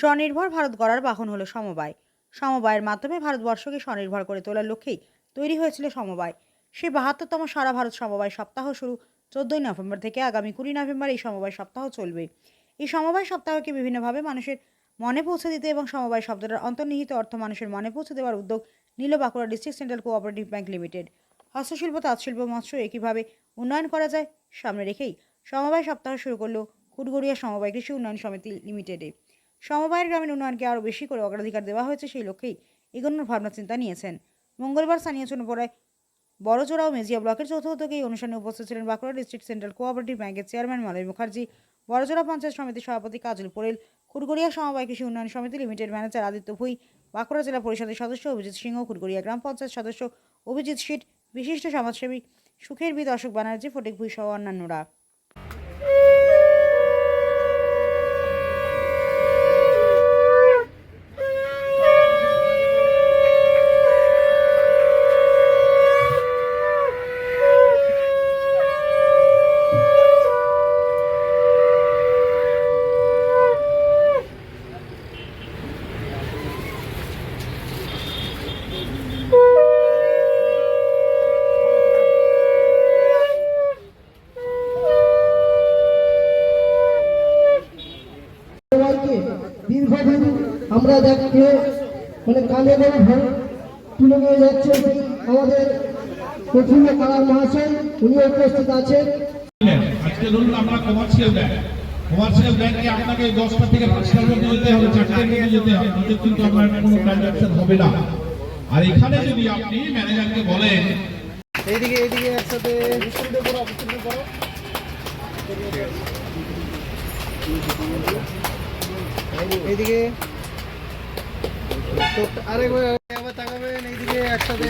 স্বনির্ভর ভারত গড়ার বাহন হলো সমবায়। সমবায়ের মাধ্যমে ভারতবর্ষকে স্বনির্ভর করে তোলার লক্ষ্যেই তৈরি হয়েছিল সমবায়। সেই বাহাত্তরতম সারা ভারত সমবায় সপ্তাহ শুরু চোদ্দই নভেম্বর থেকে আগামী কুড়ি নভেম্বর এই সমবায় সপ্তাহ চলবে। এই সমবায় সপ্তাহকে বিভিন্নভাবে মানুষের মনে পৌঁছে দিতে এবং সমবায় শব্দটার অন্তর্নিহিত অর্থ মানুষের মনে পৌঁছে দেওয়ার উদ্যোগ নিল Bankura district central cooperative bank limited. হস্তশিল্প, তাঁতশিল্প, মৎস্য একইভাবে উন্নয়ন করা যায়। সামনে রেখেই সমবায় সপ্তাহ শুরু করল খুটগড়িয়া সমবায় কৃষি উন্নয়ন সমিতি লিমিটেডে। সমবায়ের গ্রামীণ উন্নয়নকে আরও বেশি করে অগ্রাধিকার দেওয়া হয়েছে সেই লক্ষ্যেই এগোনোর ভাবনা চিন্তা নিয়েছেন। মঙ্গলবার স্থানীয় চুনপড়ায় বড়জোড়া ও মেজিয়া ব্লকের চৌথ উদ্যোগে এই অনুষ্ঠানে উপস্থিত ছিলেন বাঁকুড়া ডিস্ট্রিক্ট সেন্ট্রাল কোঅপারেটিভ ব্যাংকের চেয়ারম্যান মালয় মুখার্জি, বড়জোড়া পঞ্চায়েত সমিতির সভাপতি কাজল পোরেল খুরগড়িয়া সমবায় কৃষি উন্নয়ন সমিতি লিমিটেড ম্যানেজার আদিত্য ভুই, বাঁকুড়া জেলা পরিষদের সদস্য অভিজিৎ সিংহ, খুরগড়িয়া গ্রাম পঞ্চায়েত সদস্য অভিজিৎ শীট, বিশিষ্ট সমাজসেবী সুখের বিদ অশোক ব্যানার্জি ফটিক ভুই সহ অন্যান্যরা। আমরা দেখে মানে কানে করে ভরে তুলে নিয়ে যাচ্ছে আমাদের প্রফুল্ল কালার মহাশয় উনি উপস্থিত আছেন। আজকে ধরুন আমরা কমার্শিয়াল ব্যাংক কমার্শিয়াল ব্যাংকে আপনাকে দশটা থেকে পাঁচটার মধ্যে যেতে হবে চারটার মধ্যে যেতে হবে কিন্তু আপনার কোনো ট্রানজাকশন হবে না। আর এখানে যদি আপনি ম্যানেজারকে বলেন এইদিকে এইদিকে একসাথে এইদিকে। আরেকবার আবার তাকাবেন এইদিকে একসাথে।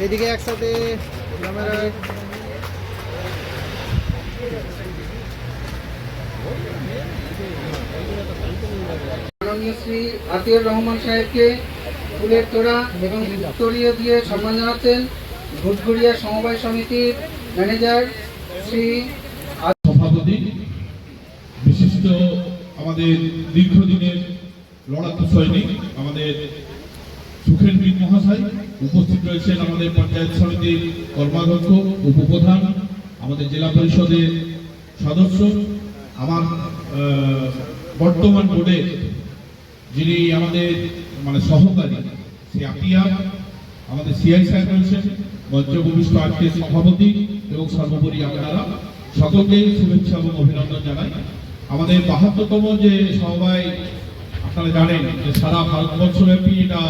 এইদিকে একসাথে ক্যামেরা শ্রী আতিউর রহমান সাহেবকে ফুলের তোড়া এবং দিয়ে সম্মান জানাচ্ছেন ঘুটঘুরিয়া সমবায় সমিতির ম্যানেজার শ্রী সভাপতি বিশিষ্ট আমাদের দীর্ঘদিনের লড়াকু সৈনিক আমাদের সুখেন বীর মহাশয় উপস্থিত রয়েছেন আমাদের পঞ্চায়েত সমিতির কর্মাধ্যক্ষ, উপপ্রধান, আমাদের জেলা পরিষদের সদস্য, আমার বর্তমান বোর্ডের যিনি আমাদের মানে সহকারী সে আপিয়া আমাদের সিআই সাহেব রয়েছেন, মঞ্চভূমিষ্ঠ আজকের সভাপতি এবং সর্বোপরি আপনারা সকলকে শুভেচ্ছা এবং অভিনন্দন জানাই। আমাদের বাহাত্তরতম যে সবাই আপনারা জানেন যে সারা ভারতবর্ষব্যাপী এটা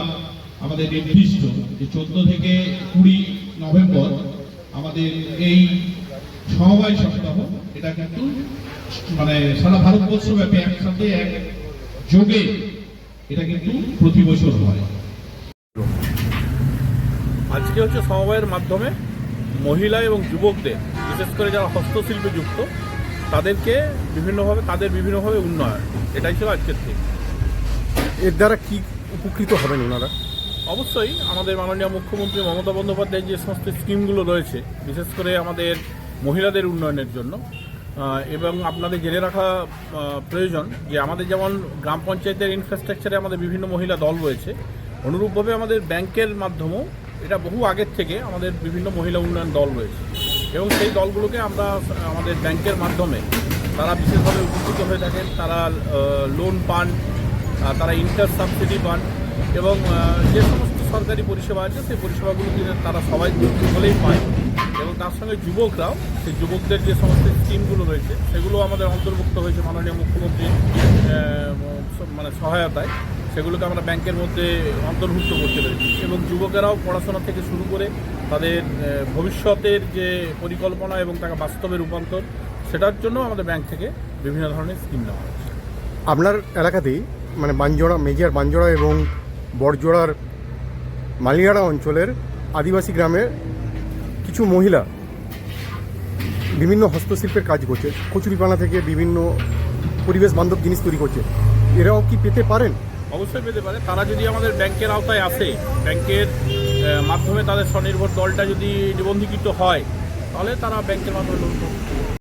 আমাদের নির্দিষ্ট যে চোদ্দ থেকে কুড়ি নভেম্বর আমাদের এই সমবায় সপ্তাহ এটা কিন্তু মানে সারা ভারতবর্ষব্যাপী একসাথে এক যোগে এটা কিন্তু প্রতি বছর হয়। আজকে হচ্ছে সমবায়ের মাধ্যমে মহিলা এবং যুবকদের বিশেষ করে যারা হস্তশিল্পে যুক্ত তাদেরকে বিভিন্নভাবে তাদের বিভিন্নভাবে উন্নয়ন এটাই ছিল আজকের থিম এর দ্বারা কি উপকৃত হবেন ওনারা? অবশ্যই আমাদের মাননীয় মুখ্যমন্ত্রী মমতা বন্দ্যোপাধ্যায়ের যে সমস্ত স্কিমগুলো রয়েছে, বিশেষ করে আমাদের মহিলাদের উন্নয়নের জন্য এবং আপনাদের জেনে রাখা প্রয়োজন যে আমাদের যেমন গ্রাম পঞ্চায়েতের ইনফ্রাস্ট্রাকচারে আমাদের বিভিন্ন মহিলা দল রয়েছে, অনুরূপভাবে আমাদের ব্যাংকের মাধ্যমেও এটা বহু আগের থেকে আমাদের বিভিন্ন মহিলা উন্নয়ন দল রয়েছে। এবং সেই দলগুলোকে আমরা, আমাদের ব্যাংকের মাধ্যমে তারা বিশেষভাবে উপকৃত হয়ে থাকেন, তারা লোন পান তারা ইন্টার সাবসিডি পান এবং যে সমস্ত সরকারি পরিষেবা আছে, সেই পরিষেবাগুলো কিন্তু তারা সবাই হলেই পায়। এবং তার সঙ্গে যুবকরাও, সেই যুবকদের যে সমস্ত স্কিমগুলো রয়েছে, সেগুলো আমাদের অন্তর্ভুক্ত হয়েছে মাননীয় মুখ্যমন্ত্রী মানে সহায়তায়। সেগুলোকে আমরা ব্যাংকের মধ্যে অন্তর্ভুক্ত করতে পেরেছি। এবং যুবকেরাও পড়াশোনা থেকে শুরু করে তাদের ভবিষ্যতের যে পরিকল্পনা এবং তাকে বাস্তবে রূপান্তর, সেটার জন্য আমাদের ব্যাংক থেকে বিভিন্ন ধরনের স্কিম নেওয়া হয়েছে। আপনার এলাকাতেই মানে বানজোড়া মেজিয়ার বানজোড়া এবং বড়জোড়ার মালিয়াড়া অঞ্চলের আদিবাসী গ্রামের কিছু মহিলা বিভিন্ন হস্তশিল্পের কাজ করছে। কচুরিপানা থেকে বিভিন্ন পরিবেশ বান্ধব জিনিস তৈরি করছে। এরাও কি পেতে পারেন? অবশ্যই পেতে পারে। তারা যদি আমাদের ব্যাংকের আওতায় আসে, ব্যাংকের মাধ্যমে তাদের স্বনির্ভর দলটা যদি নিবন্ধীকৃত হয়, তাহলে তারা ব্যাংকের মাধ্যমে।